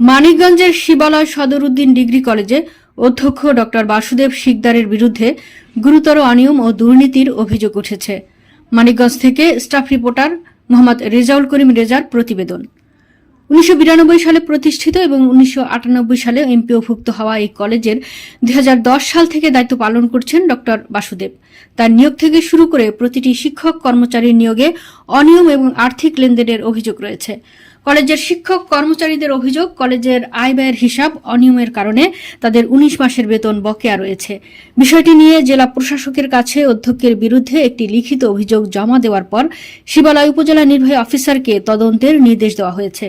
মানিকগঞ্জের শিবালয় সদরউদ্দিন ডিগ্রি কলেজে অধ্যক্ষ ডক্টর বাসুদেব শিকদারের বিরুদ্ধে গুরুতর অনিয়ম ও দুর্নীতির অভিযোগ উঠেছে। মানিকগঞ্জ থেকে স্টাফ রিপোর্টার মোহাম্মদ রেজাউল করিম রেজার প্রতিবেদন। উনিশশো বিরানব্বই সালে প্রতিষ্ঠিত এবং উনিশশো আটানব্বই সালে এমপিওভুক্ত হওয়া এই কলেজের দুই হাজার দশ সাল থেকে দায়িত্ব পালন করছেন ডক্টর বাসুদেব। তার নিয়োগ থেকে শুরু করে প্রতিটি শিক্ষক কর্মচারীর নিয়োগে অনিয়ম এবং আর্থিক লেনদেনের অভিযোগ রয়েছে। কলেজের শিক্ষক কর্মচারীদের অভিযোগ, কলেজের আয় ব্যয়ের হিসাব অনিয়মের কারণে তাদের উনিশ মাসের বেতন বকেয়া রয়েছে। বিষয়টি নিয়ে জেলা প্রশাসকের কাছে অধ্যক্ষের বিরুদ্ধে একটি লিখিত অভিযোগ জমা দেওয়ার পর শিবালয় উপজেলা নির্বাহী অফিসারকে তদন্তের নির্দেশ দেওয়া হয়েছে।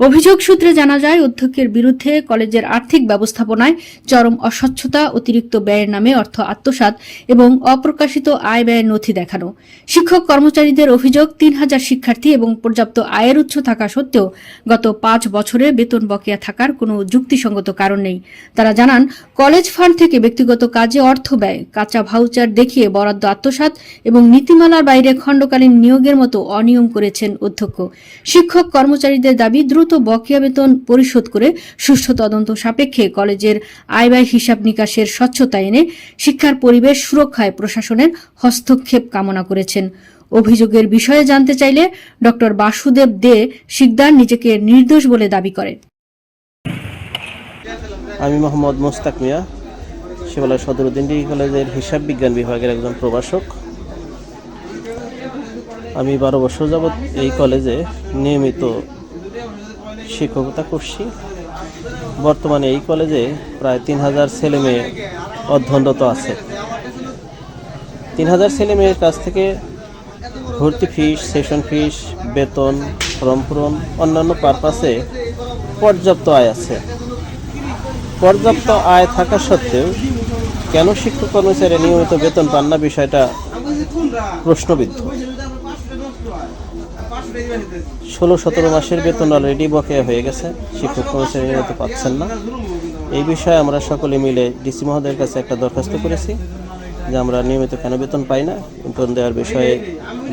অভিযোগ সূত্রে জানা যায় অধ্যক্ষের বিরুদ্ধে কলেজের আর্থিক ব্যবস্থাপনায় চরম অস্বচ্ছতা, অতিরিক্ত ব্যয়ের নামে অর্থ আত্মসাৎ এবং অপ্রকাশিত আয় ব্যয়ের নথি দেখানো। শিক্ষক কর্মচারীদের অভিযোগ, তিন হাজার শিক্ষার্থী এবং পর্যাপ্ত আয়ের উৎস থাকা সত্ত্বেও গত পাঁচ বছরে বেতন বকেয়া থাকার কোনো যুক্তিসঙ্গত কারণ নেই। তারা জানান, কলেজ ফান্ড থেকে ব্যক্তিগত কাজে অর্থ ব্যয়, কাঁচা ভাউচার দেখিয়ে বরাদ্দ আত্মসাৎ এবং নীতিমালার বাইরে খণ্ডকালীন নিয়োগের মতো অনিয়ম করেছেন অধ্যক্ষ। শিক্ষক কর্মচারীদের দাবি, দ্রুত বকেয়া বেতন পরিশোধ করে সুষ্ঠু তদন্ত সাপেক্ষে কলেজের আয় ব্যয় হিসাব নিকাশের স্বচ্ছতা এনে শিক্ষার পরিবেশ সুরক্ষায় প্রশাসনের হস্তক্ষেপ কামনা করেছেন। অভিযোগের বিষয়ে জানতে চাইলে ড বাসুদেব দে শিকদার নিজেকে নির্দোষ বলে দাবি করেন। আমি মোহাম্মদ মোস্তাক মিয়া, শিবালয় সদরুদ্দিন ডিগ্রি কলেজের হিসাব বিজ্ঞান বিভাগের একজন প্রভাষক। আমি বারো বছর যাবৎ এই কলেজে নিয়মিত শিক্ষকতা করছি। বর্তমানে এই কলেজে প্রায় তিন হাজার ছেলে মেয়ে অধ্যয়নরত আছে। তিন হাজার ছেলে মেয়ের কাছ থেকে ভর্তি ফিস, সেশন ফিস, বেতন, ফর্ম পূরণ, অন্যান্য পারপাসে পর্যাপ্ত আয় আছে। পর্যাপ্ত আয় থাকা সত্ত্বেও কেন শিক্ষক কর্মচারী নিয়মিত বেতন পান না বিষয়টা প্রশ্নবিদ্ধ। ষোলো সতেরো মাসের বেতন অলরেডি বকেয়া হয়ে গেছে। শিক্ষক কর্মচারী নিয়মিত পাচ্ছেন না। এই বিষয়ে আমরা সকলে মিলে ডিসি মহোদয়ের কাছে একটা দরখাস্ত করেছি যে আমরা নিয়মিত কেন বেতন পাই না, বেতন দেওয়ার বিষয়ে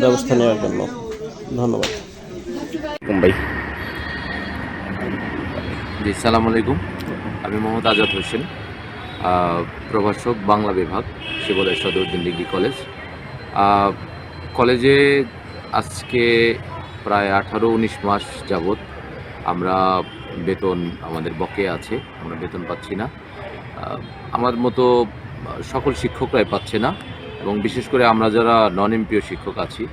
ব্যবস্থা নেওয়ার জন্য। ধন্যবাদ। মুম্বাই জি সালাম আলাইকুম। আমি মোহাম্মদ আজাদ হোসেন প্রভাষক বাংলা বিভাগ শিবলয় সদরউদ্দিন ডিগ্রি কলেজ। কলেজে আজকে প্রায় আঠারো উনিশ মাস যাবৎ আমরা বেতন আমাদের বকে আছে আমরা বেতন পাচ্ছি না। আমার মতো সকল শিক্ষকরাই পাচ্ছে না এবং বিশেষ করে আমরা যারা নন এমপিও শিক্ষক আছি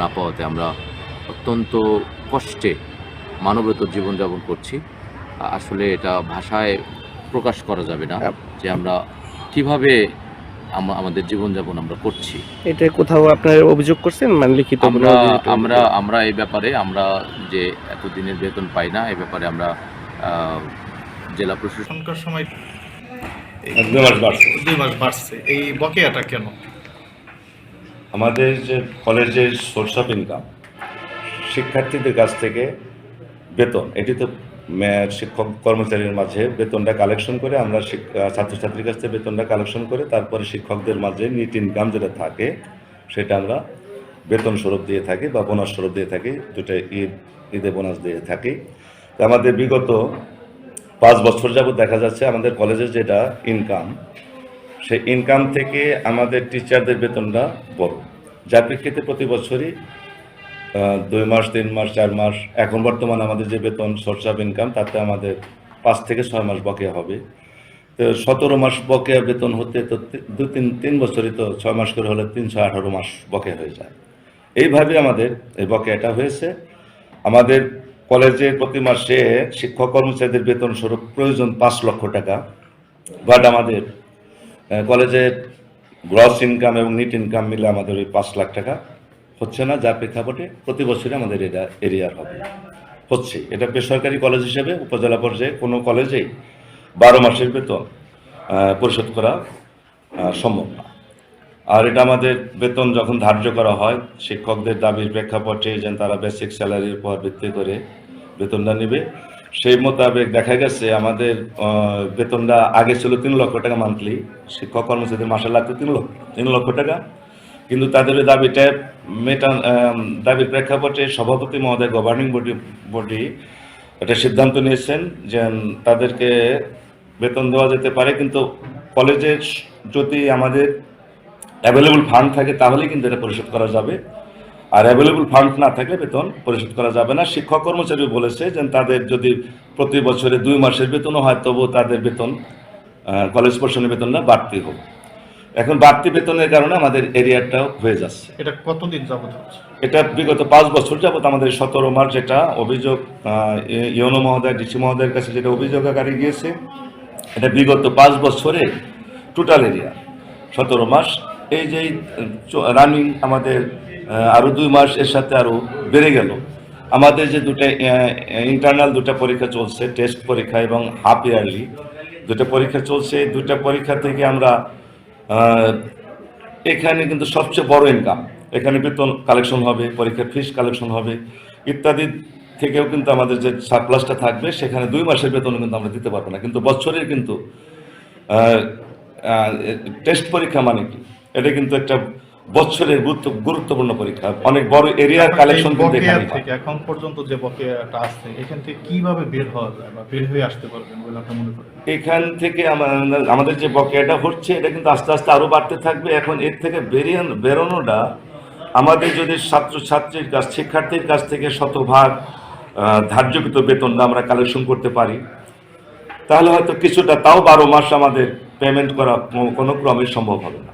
না পাওয়াতে আমরা অত্যন্ত কষ্টে মানবত জীবনযাপন করছি। আসলে এটা ভাষায় প্রকাশ করা যাবে না যে আমরা কীভাবে আমাদের জীবনযাপন আমরা করছি। এটা কোথাও আপনার অভিযোগ করছেন? মানে লিখিত আমরা আমরা আমরা এই ব্যাপারে আমরা যে এতদিনের বেতন পাই না এই ব্যাপারে আমরা আহ, জেলা প্রশাসন এখনকার সময় দুই মাস বাড়ছে। দুই মাস বাড়ছে। এই বকেয়াটা কেন? আমাদের যে কলেজের সোর্স অফ ইনকাম শিক্ষার্থীদের কাছ থেকে বেতন এটি তো শিক্ষক কর্মচারীর মাঝে বেতনটা কালেকশন করে আমরা ছাত্রছাত্রীর কাছ থেকে বেতনটা কালেকশন করে তারপরে শিক্ষকদের মাঝে নিট ইনকাম যেটা থাকে, সেটা আমরা বেতন স্বরূপ দিয়ে থাকি বা বোনাস স্বরূপ দিয়ে থাকি, দুটো ঈদ, ঈদে বোনাস দিয়ে থাকি। আমাদের বিগত পাঁচ বছর যাবত দেখা যাচ্ছে আমাদের কলেজের যেটা ইনকাম সেই ইনকাম থেকে আমাদের টিচারদের বেতনটা বড়। যার প্রেক্ষিতে প্রতি বছরই দুই মাস, তিন মাস, চার মাস, এখন বর্তমানে আমাদের যে বেতন সোর্স অফ ইনকাম তাতে আমাদের পাঁচ থেকে ছয় মাস বকেয়া হবে। তো সতেরো মাস বকেয়া বেতন হতে তো দু তিন তিন বছরই তো ছয় মাস করে হলে তিনশো আঠারো মাস বকেয়া হয়ে যায়। এইভাবে আমাদের এই বকেয়াটা হয়েছে। আমাদের কলেজে প্রতি মাসে শিক্ষক কর্মচারীদের বেতন স্বরূপ প্রয়োজন পাঁচ লক্ষ টাকা। বাট আমাদের কলেজের গ্রস ইনকাম এবং নিট ইনকাম মিলে আমাদের ওই পাঁচ লাখ টাকা। হচ্ছে না যার প্রেক্ষাপটে প্রতি বছরই আমাদের এটা এরিয়ার হবে। হচ্ছে, এটা বেসরকারি কলেজ হিসেবে উপজেলা পর্যায়ে কোনো কলেজেই বারো মাসের বেতন পরিশোধ করা সম্ভব না। আর এটা আমাদের বেতন যখন ধার্য করা হয়, শিক্ষকদের দাবির প্রেক্ষাপটে যেন তারা বেসিক স্যালারির উপর ভিত্তি করে বেতনটা নেবে। সেই মোতাবেক দেখা গেছে, আমাদের বেতনটা আগে ছিল তিন লক্ষ টাকা মান্থলি শিক্ষক কর্মচারীদের মাসে লাগতো তিন লক্ষ তিন লক্ষ টাকা। কিন্তু তাদের দাবিটা মেটান দাবির প্রেক্ষাপটে সভাপতি মহোদয় গভর্নিং বডি বডি একটা সিদ্ধান্ত নিয়েছেন যে তাদেরকে বেতন দেওয়া যেতে পারে, কিন্তু কলেজের যদি আমাদের অ্যাভেলেবল ফান্ড থাকে তাহলে কিন্তু এটা পরিশোধ করা যাবে। আর অ্যাভেলেবল ফান্ড না থাকলে বেতন পরিশোধ করা যাবে না। শিক্ষক কর্মচারী বলেছে যে, তাদের যদি প্রতি বছরে দুই মাসের বেতনও হয়, তবুও তাদের বেতন কলেজ পোর্শনের বেতনটা বাড়তি হোক। এখন বাড়তি বেতনের কারণে আমাদের এরিয়াটাও হয়ে যাচ্ছে। এটা কতদিন যাবত হচ্ছে? এটা বিগত পাঁচ বছর যাবত আমাদের সতেরো মার্চ যেটা অভিযোগ আহ, ই- ইউনো মহোদয় ডিসি মহোদয়ের কাছে যেটা অভিযোগ আকারে গিয়েছে এটা বিগত পাঁচ বছরে টোটাল এরিয়া সতেরো মাস। এই যে রানিং আমাদের আরও দুই মাস এর সাথে আরও বেড়ে গেল। আমাদের যে দুটা ইন্টারনাল দুটা পরীক্ষা চলছে টেস্ট পরীক্ষা এবং হাফ ইয়ারলি দুটা পরীক্ষা চলছে। দুটা পরীক্ষা থেকে আমরা এখানে কিন্তু সবচেয়ে বড় ইনকাম এখানে বেতন কালেকশন হবে, পরীক্ষার ফিস কালেকশন হবে, ইত্যাদি থেকেও কিন্তু আমাদের যে সারপ্লাসটা থাকবে, সেখানে দুই মাসের বেতন কিন্তু আমরা দিতে পারব না। কিন্তু বছরের কিন্তু টেস্ট পরীক্ষা মানে কি? এটা কিন্তু একটা বছরের গুরুত্ব গুরুত্বপূর্ণ পরীক্ষা। অনেক বড় এরিয়ার কালেকশন। থেকে এখন পর্যন্ত যে বকেয়াটা আছে এখান থেকে কীভাবে বের হওয়া যায় বা বের হয়ে আসতে পারবেন বলে আপনি মনে করেন? এখান থেকে আমাদের যে বকেয়াটা হচ্ছে এটা কিন্তু আস্তে আস্তে আরও বাড়তে থাকবে। এখন এর থেকে বেরিয়ে বেরোনোটা আমাদের যদি ছাত্র ছাত্রীর কাছ শিক্ষার্থীর কাছ থেকে শতভাগ ধার্যকৃত বেতনটা আমরা কালেকশন করতে পারি। তাহলে হয়তো কিছুটা তাও বারো মাস আমাদের পেমেন্ট করা কোনো ক্রমে সম্ভব হবে না।